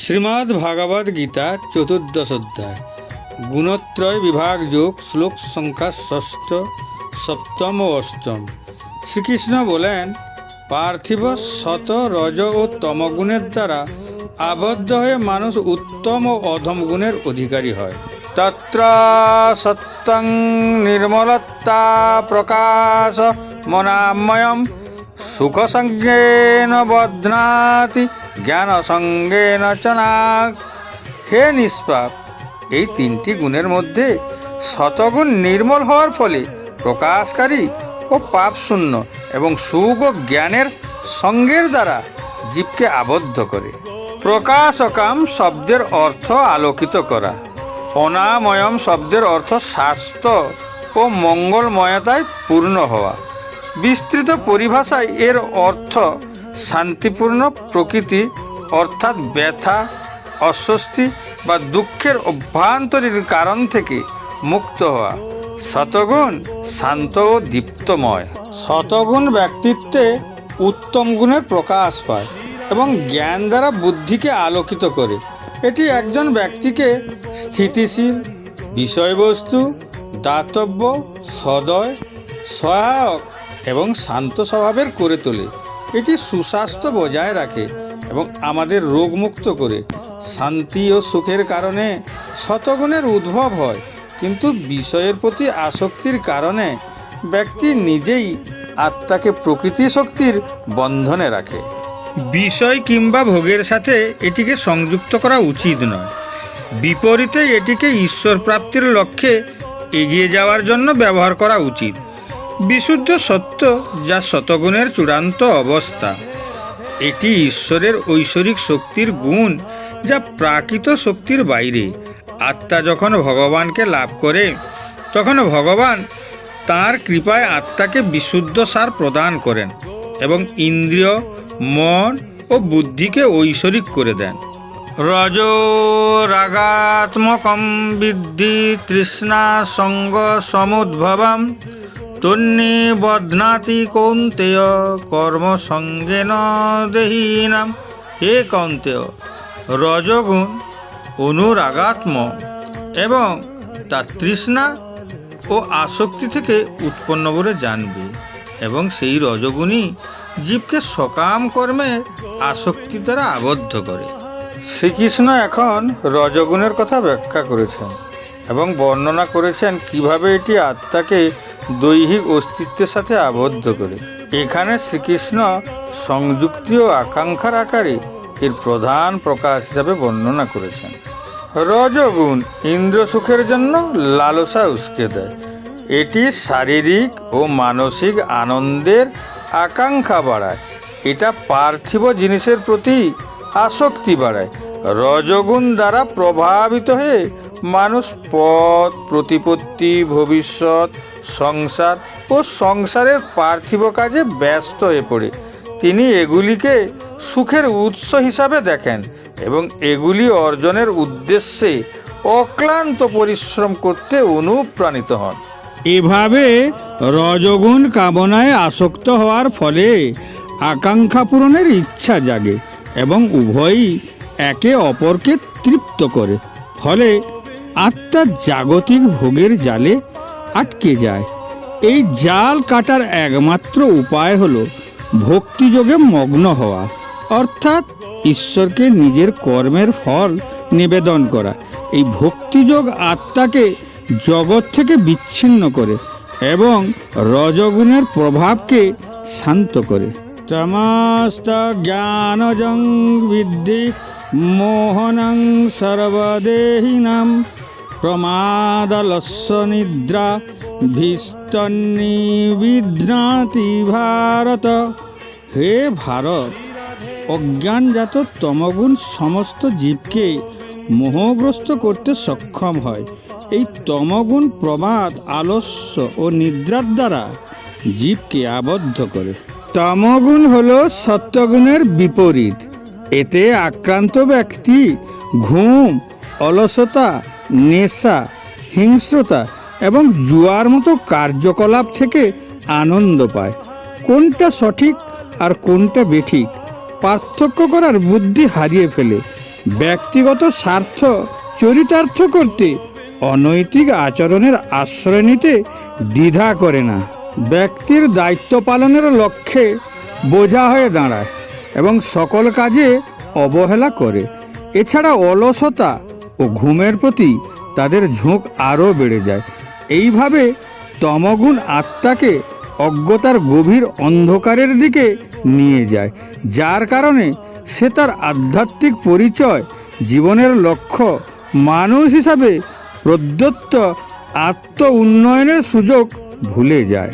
শ্রীমদ্ ভাগবত গীতা চতুর্দশ অধ্যায় গুণত্রয় বিভাগ যোগ শ্লোক সংখ্যা ষষ্ঠ, সপ্তম ও অষ্টম। শ্রীকৃষ্ণ বলেন, পার্থিব শত রজ ও তমগুণের দ্বারা আবদ্ধ হয়ে মানুষ উত্তম ও অধম গুণের অধিকারী হয়। তত্র সত্যং নির্মলতা প্রকাশ মনাময়ম সুখ সঙ্গেন বধ্নাতি জ্ঞান অসঙ্গে চনাক হে নিষ্পাপ, এই তিনটি গুণের মধ্যে শতগুণ নির্মল হওয়ার ফলে প্রকাশকারী ও পাপশূন্য এবং সুখ ও জ্ঞানের সঙ্গের দ্বারা জীবকে আবদ্ধ করে। প্রকাশকাম শব্দের অর্থ আলোকিত করা। অনাময়ম শব্দের অর্থ স্বাস্থ্য ও মঙ্গলময়তায় পূর্ণ হওয়া। বিস্তৃত পরিভাষায় এর অর্থ শান্তিপূর্ণ প্রকৃতি, অর্থাৎ ব্যথা, অস্বস্তি বা দুঃখের অভ্যন্তরীণ কারণ থেকে মুক্ত হওয়া। শতগুণ শান্ত ও দীপ্তময়। শতগুণ ব্যক্তিত্বে উত্তম গুণের প্রকাশ পায় এবং জ্ঞান দ্বারা বুদ্ধিকে আলোকিত করে। এটি একজন ব্যক্তিকে স্থিতিশীল, বিষয়বস্তু, দাতব্য, সদয়, সহায়ক এবং শান্ত স্বভাবের করে তোলে। এটি সুস্বাস্থ্য বজায় রাখে এবং আমাদের রোগমুক্ত করে। শান্তি ও সুখের কারণে শতগুণের উদ্ভব হয়, কিন্তু বিষয়ের প্রতি আসক্তির কারণে ব্যক্তি নিজেই আত্মাকে প্রকৃতি শক্তির বন্ধনে রাখে। বিষয় কিংবা ভোগের সাথে এটিকে সংযুক্ত করা উচিত নয়। বিপরীতে এটিকে ঈশ্বর প্রাপ্তির লক্ষ্যে এগিয়ে যাওয়ার জন্য ব্যবহার করা উচিত। বিশুদ্ধ সত্য যা শতগুণের চূড়ান্ত অবস্থা। এটি ঈশ্বরের ঐশ্বরিক শক্তির গুণ যা প্রাকৃত শক্তির বাইরে। আত্মা যখন ভগবানকে লাভ করে, তখন ভগবান তার কৃপায় আত্মাকে বিশুদ্ধ সার প্রদান করেন এবং ইন্দ্রিয়, মন ও বুদ্ধিকে ঐশ্বরিক করে দেন। রজ রাগাত্মকম বিদ্ধি তৃষ্ণা সঙ্গ সমুদ্ভবম তন্নি বধ্নাতি কৌন্তেয়, কর্ম সঙ্গেন দেহীনাম। হে কৌন্তেয়, রজগুণ, অনুরাগাত্ম এবং তার তৃষ্ণা ও আসক্তি থেকে উৎপন্ন বলে জানবে। এবং সেই রজগুণই জীবকে সকাম কর্মে আসক্তি দ্বারা আবদ্ধ করে। শ্রীকৃষ্ণ এখন রজগুণের কথা ব্যাখ্যা করেছেন এবং বর্ণনা করেছেন কীভাবে এটি আত্মাকে দৈহিক অস্তিত্বের সাথে আবদ্ধ করে। এখানে শ্রীকৃষ্ণ সংযুক্তি ও আকাঙ্ক্ষার আকারে এর প্রধান প্রকাশ হিসাবে বর্ণনা করেছেন। রজগুণ ইন্দ্র সুখের জন্য লালসা উস্কে দেয়। এটি শারীরিক ও মানসিক আনন্দের আকাঙ্ক্ষা বাড়ায়। এটা পার্থিব জিনিসের প্রতি আসক্তি বাড়ায়। রজগুণ দ্বারা প্রভাবিত হয়ে মানুষ পথ, প্রতিপত্তি, ভবিষ্যৎ, সংসার ও সংসারের পার্থিব কাজে ব্যস্ত হয়ে পড়ে। তিনি এগুলিকে সুখের উৎস হিসাবে দেখেন এবং এগুলি অর্জনের উদ্দেশ্যে অক্লান্ত পরিশ্রম করতে অনুপ্রাণিত হন। এভাবে রজগুণ কামনায় আসক্ত হওয়ার ফলে আকাঙ্ক্ষা পূরণের ইচ্ছা জাগে এবং উভয়ই একে অপরকে তৃপ্ত করে। ফলে আত্মা জাগতিক ভোগের জালে আটকে যায়। এই জাল কাটার একমাত্র উপায় হলো ভক্তিযোগে মগ্ন হওয়া, অর্থাৎ ঈশ্বরকে নিজের কর্মের ফল নিবেদন করা। এই ভক্তিযোগ আত্মাকে জগৎ থেকে বিচ্ছিন্ন করে এবং রজগুণের প্রভাবকে শান্ত করে। সমস্ত জ্ঞানজং বিদ্ধি মোহনং সর্বদেহিনাম প্রমাদলস্য নিদ্রা বিবিধ্নাতি ভারত হে ভারত, অজ্ঞানজাত তমগুণ সমস্ত জীবকে মোহগ্রস্ত করতে সক্ষম হয়। এই তমগুণ প্রমাদ, আলস্য ও নিদ্রার দ্বারা জীবকে আবদ্ধ করে। তমগুণ হল সত্যগুণের বিপরীত। এতে আক্রান্ত ব্যক্তি ঘুম, অলসতা নেশা, হিংস্রতা এবং জুয়ার মতো কার্যকলাপ থেকে আনন্দ পায়। কোনটা সঠিক আর কোনটা বেঠিক পার্থক্য করার বুদ্ধি হারিয়ে ফেলে। ব্যক্তিগত স্বার্থ চরিতার্থ করতে অনৈতিক আচরণের আশ্রয় নিতে দ্বিধা করে না। ব্যক্তির দায়িত্ব পালনের লক্ষ্যে বোঝা হয়ে দাঁড়ায় এবং সকল কাজে অবহেলা করে। এছাড়া অলসতা ও ঘুমের প্রতি তাদের ঝোঁক আরও বেড়ে যায়। এইভাবে তমগুণ আত্মাকে অজ্ঞতার গভীর অন্ধকারের দিকে নিয়ে যায়, যার কারণে সে তার আধ্যাত্মিক পরিচয়, জীবনের লক্ষ্য, মানুষ হিসাবে প্রদত্ত আত্ম উন্নয়নের সুযোগ ভুলে যায়।